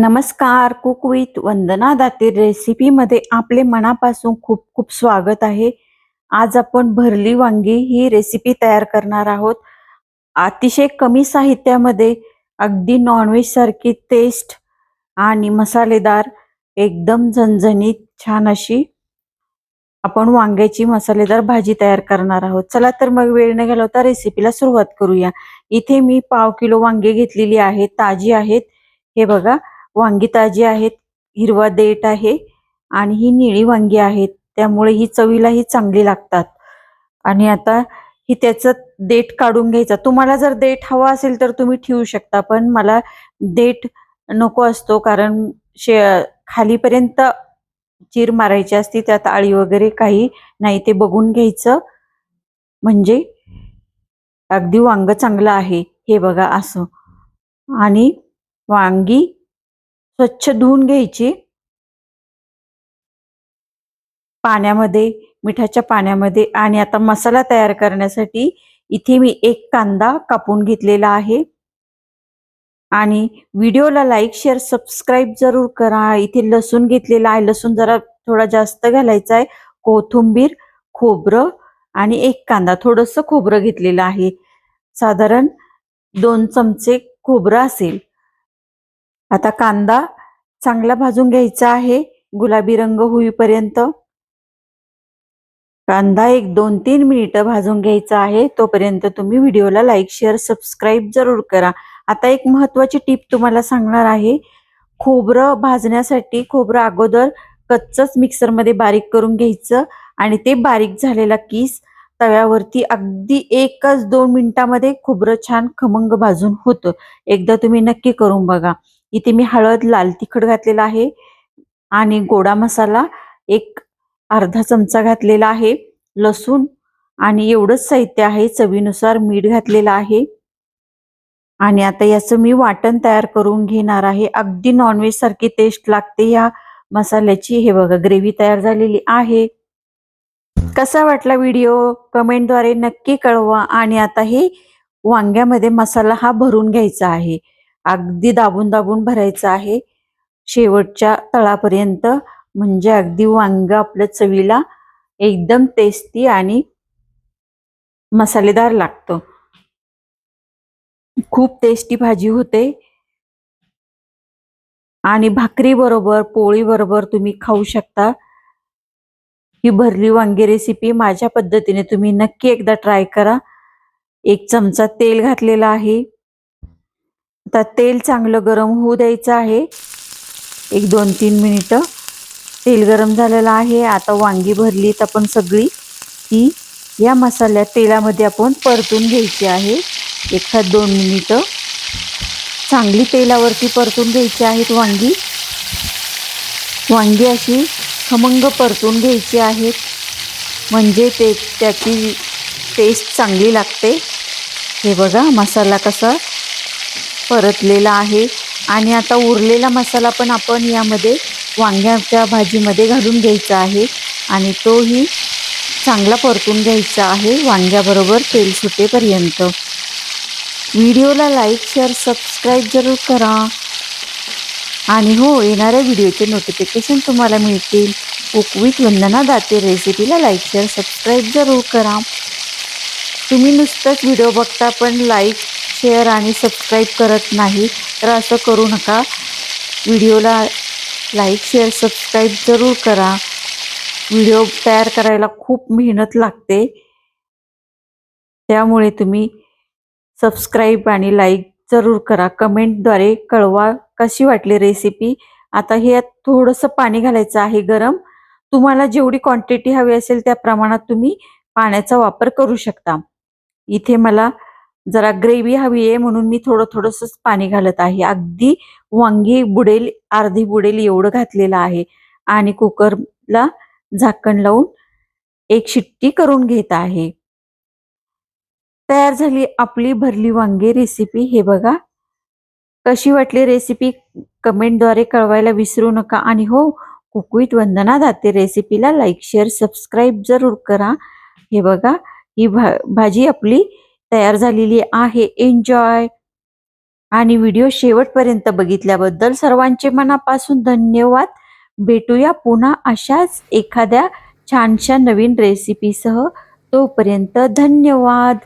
नमस्कार cook with Vandana Date रेसिपीमध्ये आपले मनापासून खूप खूप स्वागत आहे. आज आपण भरली वांगी ही रेसिपी तयार करणार आहोत. अतिशय कमी साहित्यामध्ये अगदी नॉनव्हेज सारखी टेस्ट आणि मसालेदार एकदम झणझणीत छान अशी आपण वांग्याची मसालेदार भाजी तयार करणार आहोत. चला तर मग वेळ न घालवता रेसिपीला सुरुवात करूया. इथे मी पाव किलो वांगे घेतलेली आहेत ताजी आहेत. हे बघा वांगी ताजी आहेत हिरवा देठ आहे आणि ही निळी वांगी आहेत. त्यामुळे ही चवीलाही चांगली लागतात. आणि आता ही त्याचं देठ काढून घ्यायचा. तुम्हाला जर देठ हवा असेल तर तुम्ही ठेवू शकता पण मला देठ नको असतो कारण शे खालीपर्यंत चीर मारायची असती त्यात आळी वगैरे काही नाही. ते बघून घ्यायचं. म्हणजे अगदी वांग चांगलं आहे. हे बघा असं. आणि वांगी स्वच्छ धुवून घ्यायची. पाण्यामध्ये मिठाच्या पाण्यामध्ये आणि आता मसाला तयार करण्यासाठी इथे मी एक कांदा कापून घेतलेला आहे. आणि व्हिडिओला लाईक शेअर सबस्क्राईब जरूर करा. इथे लसूण घेतलेला आहे. लसूण जरा थोडा जास्त घालायचा आहे. कोथिंबीर खोबरं आणि एक कांदा. थोडंसं खोबरं घेतलेलं आहे. साधारण दोन चमचे खोबरं असेल. आता कांदा चांगला भाजून घ्यायचा आहे. गुलाबी रंग होईपर्यंत. कांदा एक दोन तीन मिनिटं भाजून घ्यायचा आहे. तोपर्यंत तुम्ही व्हिडिओला लाईक शेअर सबस्क्राईब जरूर करा. आता एक महत्वाची टीप तुम्हाला सांगणार आहे. खोबरं भाजण्यासाठी खोबरं अगोदर कच्चच मिक्सरमध्ये बारीक करून घ्यायचं आणि ते बारीक झालेला किस तव्यावरती अगदी एकच दोन मिनिटामध्ये खोबरं छान खमंग भाजून होतं. एकदा तुम्ही नक्की करून बघा. इथे मी हळद लाल तिखट घातलेला आहे आणि गोडा मसाला एक अर्धा चमचा घातलेला आहे लसूण आणि एवढंच साहित्य आहे चवीनुसार मीठ घातलेलं आहे. आणि आता याचं मी वाटण तयार करून घेणार आहे. अगदी नॉनव्हेज सारखी टेस्ट लागते या मसाल्याची. हे बघा ग्रेव्ही तयार झालेली आहे. कसा वाटला व्हिडिओ कमेंटद्वारे नक्की कळवा. आणि आता हे वांग्यामध्ये मसाला हा भरून घ्यायचा आहे. अगदी दाबून दाबून भरायचं आहे. शेवटच्या तळापर्यंत म्हणजे अगदी वांग आपल्या चवीला एकदम टेस्टी आणि मसालेदार लागतं. खूप टेस्टी भाजी होते. आणि भाकरी बरोबर पोळी बरोबर तुम्ही खाऊ शकता. ही भरली वांगी रेसिपी माझ्या पद्धतीने तुम्ही नक्की एकदा ट्राय करा. एक चमचा तेल घातलेला आहे. आता तेल चांगलं गरम होऊ द्यायचं आहे. एक दोन तीन मिनिटं. तेल गरम झालेलं आहे. आता वांगी भरलीत आपण सगळी ती या मसाल्यात तेलामध्ये आपण परतून घ्यायची आहे. एखाद दोन मिनिटं. चांगली तेलावरती परतून घ्यायची आहेत वांगी. वांगी अशी खमंग परतून घ्यायची आहेत. म्हणजे ते त्याची टेस्ट चांगली लागते. हे बघा मसाला कसा परतलेला आहे. आणि आता उरलेला मसाला पण आपण यामध्ये वांग्याच्या भाजीमध्ये घालून घ्यायचा आहे. आणि तोही चांगला परतून घ्यायचा आहे वांग्याबरोबर तेल सुटेपर्यंत. व्हिडिओला लाईक शेअर सबस्क्राईब जरूर करा. आणि हो येणाऱ्या व्हिडिओचे नोटिफिकेशन तुम्हाला मिळतील. कुक विथ वंदना दाते रेसिपीला लाईक शेअर सबस्क्राईब जरूर करा. तुम्ही नुसतंच व्हिडिओ बघता पण लाईक शेअर आणि सबस्क्राईब करत नाही तर असं करू नका. व्हिडिओला लाईक शेअर सबस्क्राईब जरूर करा. व्हिडिओ तयार करायला खूप मेहनत लागते. त्यामुळे तुम्ही सबस्क्राईब आणि लाईक जरूर करा. कमेंटद्वारे कळवा कशी वाटली रेसिपी आता हे थोडंसं पाणी घालायचं आहे गरम. तुम्हाला जेवढी क्वांटिटी हवी असेल त्या प्रमाणात तुम्ही पाण्याचा वापर करू शकता. इथे मला जरा ग्रेव्ही हवी आहे म्हणून मी थोडं थोडंसंच पाणी घालत आहे. अगदी वांगी बुडेल अर्धी बुडेल एवढं घातलेलं आहे. आणि कुकरला झाकण लावून एक शिट्टी करून घेत आहे. तयार झाली आपली भरली वांगी रेसिपी हे बघा. कशी वाटली रेसिपी कमेंटद्वारे कळवायला विसरू नका. आणि हो कुकवीत वंदना दाते रेसिपीला लाईक शेअर सबस्क्राईब जरूर करा. हे बघा ही भा भाजी आपली तयार झालेली आहे. एन्जॉय आणि व्हिडिओ शेवटपर्यंत बघितल्याबद्दल सर्वांचे मनापासून धन्यवाद. भेटूया पुन्हा अशाच एखाद्या छानशा नवीन रेसिपीसह तोपर्यंत धन्यवाद.